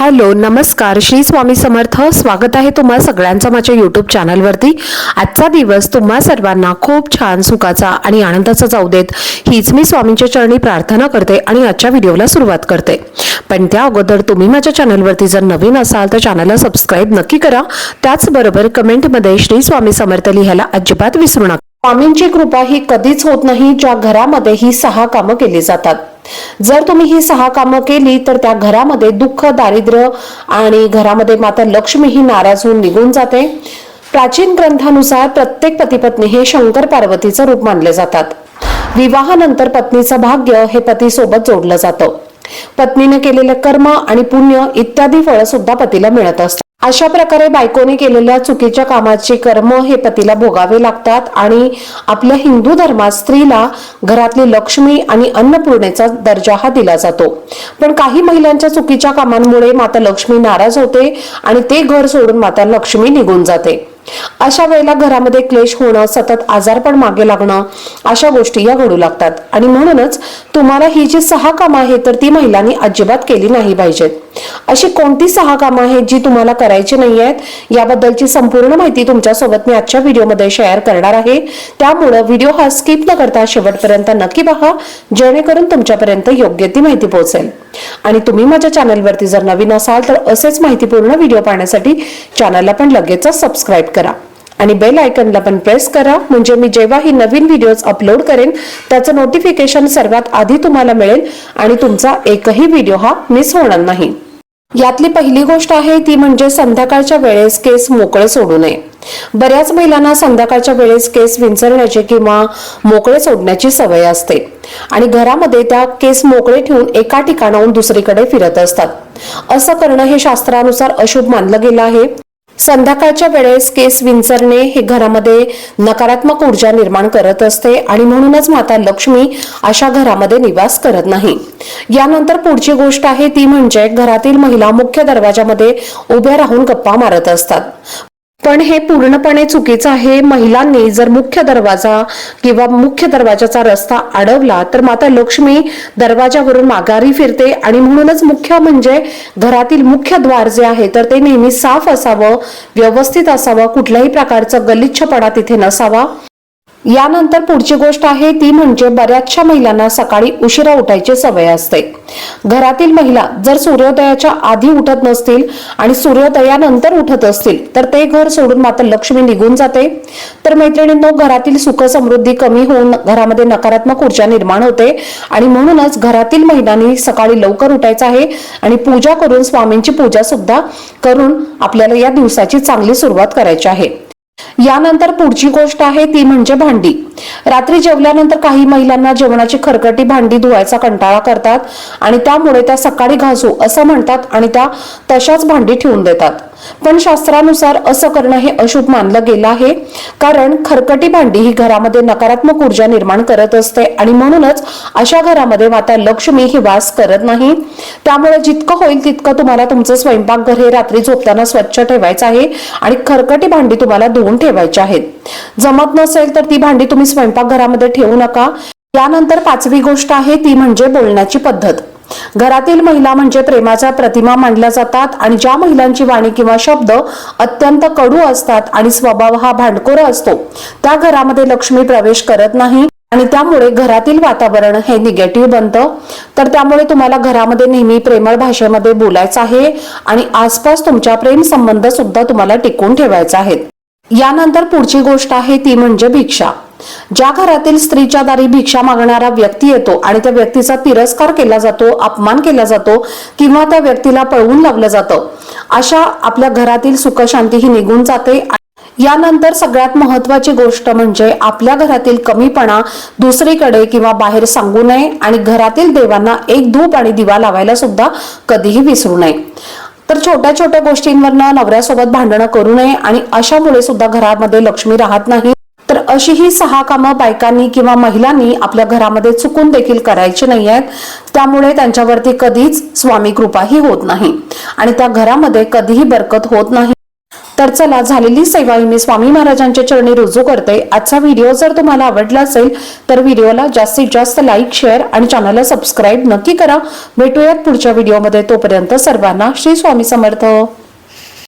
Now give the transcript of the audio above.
Hello नमस्कार. श्री स्वामी समर्थ. स्वागत आहे तुम्हा सगळ्यांचं माझ्या यूट्यूब चॅनलवरती आजचा दिवस तुम्हा सर्वांना खूप छान सुखाचा आणि आनंदाचा जाऊ देत. हीच मी स्वामींच्या चरणी प्रार्थना करते आणि आजच्या व्हिडिओला सुरुवात करते. पण त्या अगोदर तुम्ही माझ्या चॅनलवरती जर नवीन असाल तर चॅनलला सबस्क्राईब नक्की करा. त्याचबरोबर कमेंटमध्ये श्री स्वामी समर्थ लिहायला अजिबात विसरू नका. स्वामींची कृपा ही कधीच होत नाही ज्या घरामध्ये ही सहा कामं केली जातात. जर तुम्ही ही सहा कामं केली तर त्या घरामध्ये दुःख दारिद्र्य आणि घरामध्ये माता लक्ष्मी ही नाराज होऊन निघून जाते. प्राचीन ग्रंथानुसार प्रत्येक पतीपत्नी हे शंकर पार्वतीचं रूप मानले जातात. विवाहानंतर पत्नीचं भाग्य हे पतीसोबत जोडलं जातं. पत्नीने केलेले कर्म आणि पुण्य इत्यादी फळं सुद्धा पतीला मिळत असतात. अशा प्रकारे बायकोने केलेल्या चुकीच्या कामाचे कर्म हे पतीला भोगावे लागतात आणि आपल्या हिंदू धर्मात स्त्रीला घरातली लक्ष्मी आणि अन्नपूर्णेचा दर्जा हा दिला जातो. पण काही महिलांच्या चुकीच्या कामांमुळे माता लक्ष्मी नाराज होते आणि ते घर सोडून माता लक्ष्मी निघून जाते. अशा वेळेला घरामध्ये क्लेश होणं सतत आजारपण मागे लागणं अशा गोष्टी या घडू लागतात. आणि म्हणूनच तुम्हाला ही जी सहा कामं आहेत तर ती महिलांनी अजिबात केली नाही पाहिजेत. अशी कोणती सहा कामं आहेत जी तुम्हाला करायची नाही आहेत याबद्दलची संपूर्ण माहिती तुमच्यासोबत मी आजच्या व्हिडिओमध्ये शेअर करणार आहे. त्यामुळं व्हिडिओ हा स्किप न करता शेवटपर्यंत नक्की पहा जेणेकरून तुमच्यापर्यंत योग्य ती माहिती पोहोचेल. आणि तुम्ही माझ्या चॅनलवरती जर नवीन असाल तर असेच माहितीपूर्ण व्हिडिओ पाहण्यासाठी चॅनलला पण लगेचच सबस्क्राईब करा. आणि बेल आयकनला पण प्रेस करा म्हणजे मी जेव्हा ही नवीन व्हिडिओज अपलोड करेन त्याचं नोटिफिकेशन सर्वात आधी तुम्हाला मिळेल आणि तुमचा एकही व्हिडिओ हा मिस होणार नाही. यातली पहिली गोष्ट आहे ती म्हणजे संध्याकाळच्या वेळेस केस मोकळे सोडू नये. बऱ्याच महिलांना संध्याकाळच्या वेळेस केस विंचरण्याची किंवा मोकळे सोडण्याची सवय असते. आणि घरामध्ये त्या केस मोकळे ठेवून एका ठिकाणाहून दुसरीकडे फिरत असतात. असं करणं हे शास्त्रानुसार अशुभ मानलं गेलं आहे. संध्याकाळच्या वेळेस केस विंचरणे हे घरामध्ये नकारात्मक ऊर्जा निर्माण करत असते आणि म्हणूनच माता लक्ष्मी अशा घरामध्ये निवास करत नाही. यानंतर पुढची गोष्ट आहे ती म्हणजे घरातील महिला मुख्य दरवाजामध्ये उभ्या राहून गप्पा मारत असतात. पण हे पूर्णपणे चुकीचं आहे. महिलांनी जर मुख्य दरवाजा किंवा मुख्य दरवाजाचा रस्ता अडवला तर माता लक्ष्मी दरवाजावरून माघारी फिरते आणि म्हणूनच मुख्य म्हणजे घरातील मुख्य द्वार जे आहे तर ते नेहमी साफ असावं व्यवस्थित असावं कुठल्याही प्रकारचा गलिच्छपणा तिथे नसावा. यानंतर पुढची गोष्ट आहे ती म्हणजे बऱ्याचशा महिलांना सकाळी उशिरा उठायची सवय असते. घरातील महिला जर सूर्योदयाच्या आधी उठत नसतील आणि सूर्योदयानंतर उठत असतील तर ते घर सोडून मात्र लक्ष्मी निघून जाते. तर मैत्रिणींनो घरातील सुख समृद्धी कमी होऊन घरामध्ये नकारात्मक ऊर्जा निर्माण होते आणि म्हणूनच घरातील महिलांनी सकाळी लवकर उठायचं आहे आणि पूजा करून स्वामींची पूजा सुद्धा करून आपल्याला या दिवसाची चांगली सुरुवात करायची आहे. यानंतर पुढची गोष्ट आहे ती म्हणजे भांडी. रात्री जेवल्यानंतर काही महिलांना जेवणाची खरकटी भांडी धुवायचा कंटाळा करतात आणि त्यामुळे त्या सकाळी घासू असं म्हणतात आणि त्या तशाच भांडी ठेवून देतात. पण शास्त्रानुसार असं करणं हे अशुभ मानलं गेलं आहे. कारण खरकटी भांडी ही घरामध्ये नकारात्मक ऊर्जा निर्माण करत असते आणि म्हणूनच अशा घरामध्ये माता लक्ष्मी ही वास करत नाही. त्यामुळे जितकं होईल तितकं तुम्हाला तुमचं स्वयंपाकघर हे रात्री झोपताना स्वच्छ ठेवायचं आहे आणि खरकटी भांडी तुम्हाला धुवून ठेवायची आहेत. जमत नसेल तर ती भांडी तुम्ही स्वयंपाकघरामध्ये ठेवू नका. यानंतर पाचवी गोष्ट आहे ती म्हणजे बोलण्याची पद्धत. घरातील महिला म्हणजे प्रेमाच्या प्रतिमा मानल्या जातात आणि ज्या महिलांची वाणी किंवा शब्द अत्यंत कडू असतात आणि स्वभाव हा भांडकोरा असतो त्या घरामध्ये लक्ष्मी प्रवेश करत नाही आणि त्यामुळे घरातील वातावरण हे निगेटिव्ह बनतं. तर त्यामुळे तुम्हाला घरामध्ये नेहमी प्रेमळ भाषेमध्ये बोलायचं आहे आणि आसपास तुमच्या प्रेम संबंध सुद्धा तुम्हाला टिकून ठेवायचा आहेत. यानंतर पुढची गोष्ट आहे ती म्हणजे भिक्षा. ज्या घरातील स्त्रीच्या दारी भिक्षा मागणारा व्यक्ती येतो आणि त्या व्यक्तीचा तिरस्कार केला जातो अपमान केला जातो किंवा त्या व्यक्तीला पळवून लावलं जातं. अशा आपल्या घरातील सुखशांती ही निघून जाते यानंतर सगळ्यात महत्वाची गोष्ट म्हणजे आपल्या घरातील कमीपणा दुसरीकडे किंवा बाहेर सांगू नये आणि घरातील देवांना एक धूप आणि दिवा लावायला सुद्धा कधीही विसरू नये. तर छोट्या छोट्या गोष्टींवरनं नवऱ्यासोबत भांडणं करू नये आणि अशामुळे सुद्धा घरामध्ये लक्ष्मी राहत नाही. तर अशी ही सहा कामं बायकांनी किंवा महिलांनी आपल्या घरामध्ये चुकून देखील करायची नाही आहेत. त्यामुळे त्यांच्यावरती कधीच स्वामी कृपाही होत नाही. आणि त्या घरामध्ये कधीही बरकत होत नाही. तर चला झालेली सेवा ही मी स्वामी महाराजांच्या चरणी रुजू करते. आजचा व्हिडिओ जर तुम्हाला आवडला असेल तर व्हिडिओला जास्तीत जास्त लाईक शेअर आणि चॅनलला सबस्क्राईब नक्की करा. भेटूयात पुढच्या व्हिडिओमध्ये. तोपर्यंत सर्वांना श्री स्वामी समर्थ.